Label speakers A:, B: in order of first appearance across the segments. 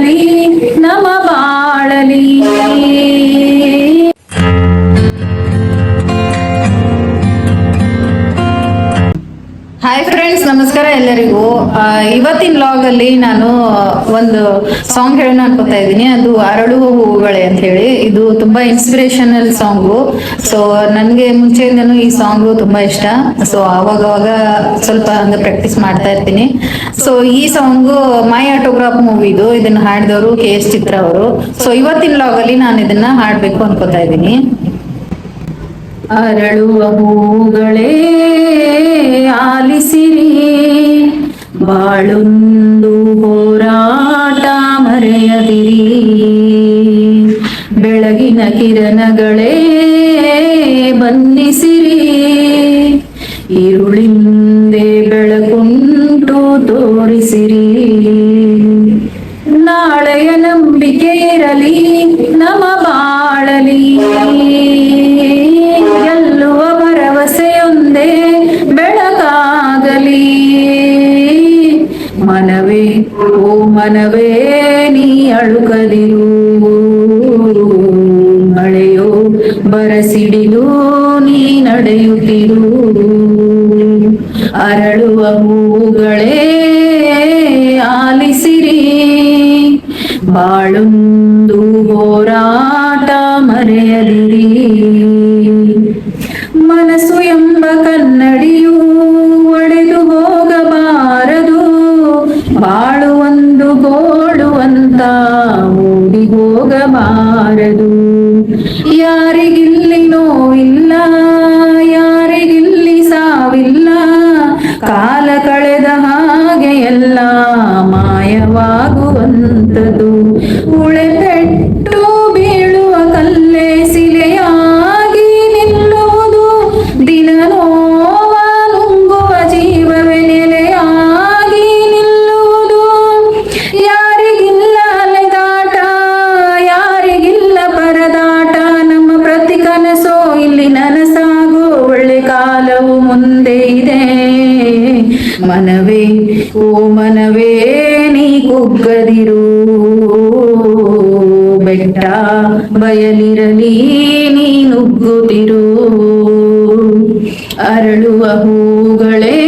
A: ಬರಸಿಡಿಲು ನಮ hi friends ನಮಸ್ಕಾರ ಎಲ್ಲರಿಗೂ. ಇವತ್ತಿನ ಲಾಗ್ ಅಲ್ಲಿ ನಾನು ಒಂದು ಸಾಂಗ್ ಹೇಳೋಣ ಅನ್ಕೋತಾ ಇದ್ದೀನಿ. ಅದು ಅರಳುವ ಹೂವುಗಳೇ ಅಂತ ಹೇಳಿ. ಇದು ತುಂಬಾ ಇನ್ಸ್ಪಿರೇಷನಲ್ ಸಾಂಗು ಸೊ ನನಗೆ ಮುಂಚೆಯಿಂದನೂ ಈ ಸಾಂಗ್ ತುಂಬಾ ಇಷ್ಟ. ಸೊ ಅವಾಗವಾಗ ಅವಾಗ ಸ್ವಲ್ಪ ಹಂಗೆ ಪ್ರಾಕ್ಟೀಸ್ ಮಾಡ್ತಾ ಇರ್ತೀನಿ. ಸೊ ಈ ಸಾಂಗು ಮೈ ಆಟೋಗ್ರಾಫ್ ಮೂವಿದು ಇದನ್ನ ಹಾಡಿದವರು ಕೆ ಎಸ್ ಚಿತ್ರ ಅವರು. ಸೊ ಇವತ್ತಿನ ಲಾಗ್ ಅಲ್ಲಿ ನಾನು ಇದನ್ನ ಹಾಡ್ಬೇಕು ಅನ್ಕೋತಾ ಇದ್ದೀನಿ. ಅರಳುವ ಹೂಗಳೇ ಆಲಿಸಿರಿ. ಬಾಳೊಂದು ಹೋರಾಟ ಮರೆಯದಿರಿ. ಬೆಳಗಿನ ಕಿರಣಗಳೇ ಬನ್ನಿಸಿರಿ ಈರುಳಿಂದೆ ಬೆಳಕುಂಟು ತೋರಿಸಿರಿ. ನಾಳೆಯ ನಂಬಿಕೆ ಇರಲಿ ನಮ ಓ ಮನವೇ ನೀ ಅಳುಕದಿರು ಮಳೆಯೋ ಬರಸಿಡಿಲು ನೀ ನಡೆಯುತ್ತಿರು. ಅರಳುವ ಹೂಗಳೇ ಆಲಿಸಿರಿ. ಬಾಳೊಂದು ಬಾಳು ಒಂದು ಗೋಳು ಅಂತ ಓಡಿ ಹೋಗಬಾರದು. ಯಾರಿಗಿಲ್ಲಿ ಮನವೇ, ಓ ಮನವೇ, ನೀ ಕುಗ್ಗದಿರು ಬೆಟ್ಟ, ಬಯಲಿರಲಿ, ನೀ ನುಗ್ಗುತ್ತಿರು ಅರಳುವ ಹೂಗಳೇ,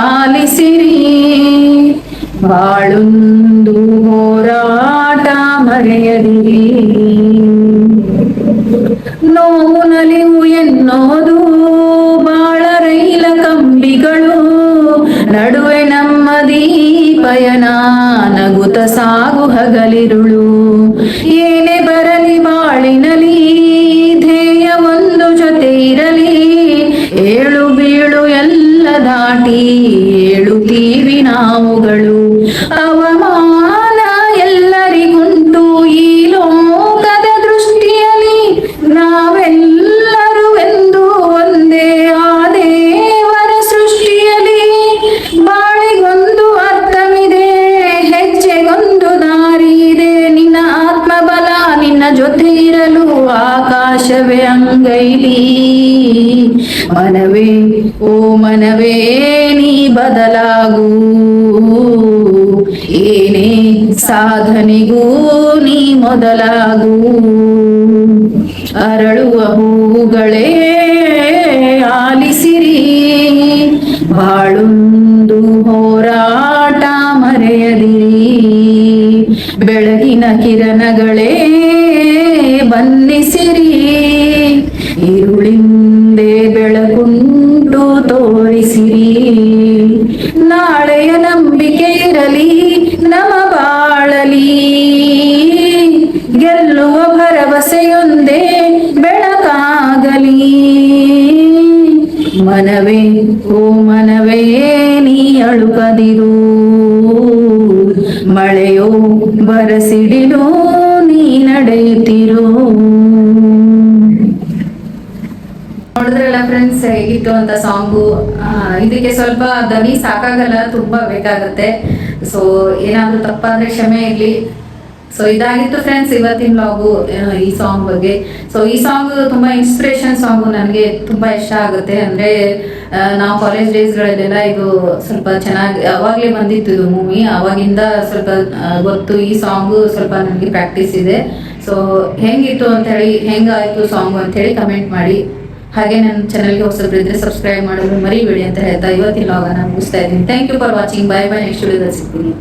A: ಆಲಿಸಿರಿ. ಬಾಳುಂದು ಹೋರಾಟ ಮರೆಯದಿರಿ. ನಡುವೆ ನಮ್ಮದೀ ಪಯನ ನಗುತ ಸಾಗು ಹಗಲಿರುಳು. ಮನವೇ, ಓ ಮನವೇ, ನೀ ಬದಲಾಗು. ಏನೇ ಸಾಧನೆಗೂ ನೀ ಮೊದಲಾಗು. ಅರಳುವ ಹೂಗಳೇ, ಆಲಿಸಿರಿ. ಬಾಳುಂದು ಹೋರಾಟ ಮರೆಯದಿರಿ. ಬೆಳಗಿನ ಕಿರಣಗಳೇ ಬಂದಿಸಿರಿ ಭರವಸೆಯೊಂದೇ ಬೆಳಕಾಗಲಿ. ಮನವೇ, ಓ ಮನವೇ, ನೀ ಅಳುಕದಿರು. ಮಳೆಯೋ, ಬರಸಿಡಿಲು, ನೀ ನಡೆಯುತ್ತಿರು. ನೋಡಿದ್ರಲ್ಲ ಫ್ರೆಂಡ್ಸ್ ಹೇಗಿತ್ತು ಅಂತ ಸಾಂಗು ಇದಕ್ಕೆ ಸ್ವಲ್ಪ ದನಿ ಸಾಕಾಗಲ್ಲ, ತುಂಬಾ ಬೇಕಾಗತ್ತೆ. ಸೊ ಏನಾದ್ರೂ ತಪ್ಪಾದ್ರೆ ಕ್ಷಮೆ ಇರ್ಲಿ. ಸೊ ಇದಾಗಿತ್ತು ಫ್ರೆಂಡ್ಸ್ ಇವತ್ತಿನ ಲಾಗು ಈ ಸಾಂಗ್ ಬಗ್ಗೆ. ಸೊ ಈ ಸಾಂಗ್ ತುಂಬಾ ಇನ್ಸ್ಪಿರೇಷನ್ ಸಾಂಗ್ ನನಗೆ ತುಂಬಾ ಇಷ್ಟ ಆಗುತ್ತೆ. ಅಂದ್ರೆ ನಾವು ಕಾಲೇಜ್ ಡೇಸ್ಗಳಲ್ಲೆಲ್ಲ ಇದು ಸ್ವಲ್ಪ ಚೆನ್ನಾಗಿ, ಅವಾಗಲೇ ಬಂದಿತ್ತು ಇದು ಮೂವಿ ಅವಾಗಿಂದ ಸ್ವಲ್ಪ ಗೊತ್ತು ಈ ಸಾಂಗು ಸ್ವಲ್ಪ ನನಗೆ ಪ್ರಾಕ್ಟೀಸ್ ಇದೆ. ಸೊ ಹೆಂಗಿತ್ತು ಅಂತ ಹೇಳಿ, ಹೆಂಗಾಯ್ತು ಸಾಂಗ್ ಅಂತ ಹೇಳಿ ಕಮೆಂಟ್ ಮಾಡಿ. ಹಾಗೆ ನನ್ನ ಚಾನಲ್ಗೆ ಹೊಸಬ್ರು ಇದ್ರೆ ಸಬ್ಸ್ಕ್ರೈಬ್ ಮಾಡೋದು ಮರಿಬೇಡಿ ಅಂತ ಹೇಳ್ತಾ ಇವತ್ತಿನ ಲಾಗ ನಾನು ಮುಗಿಸ್ತಾ ಇದ್ದೀನಿ. Thank you for watching bye bye next ವಿಡಿಯೋದಲ್ಲಿ ಸಿಗ್ತೀನಿ.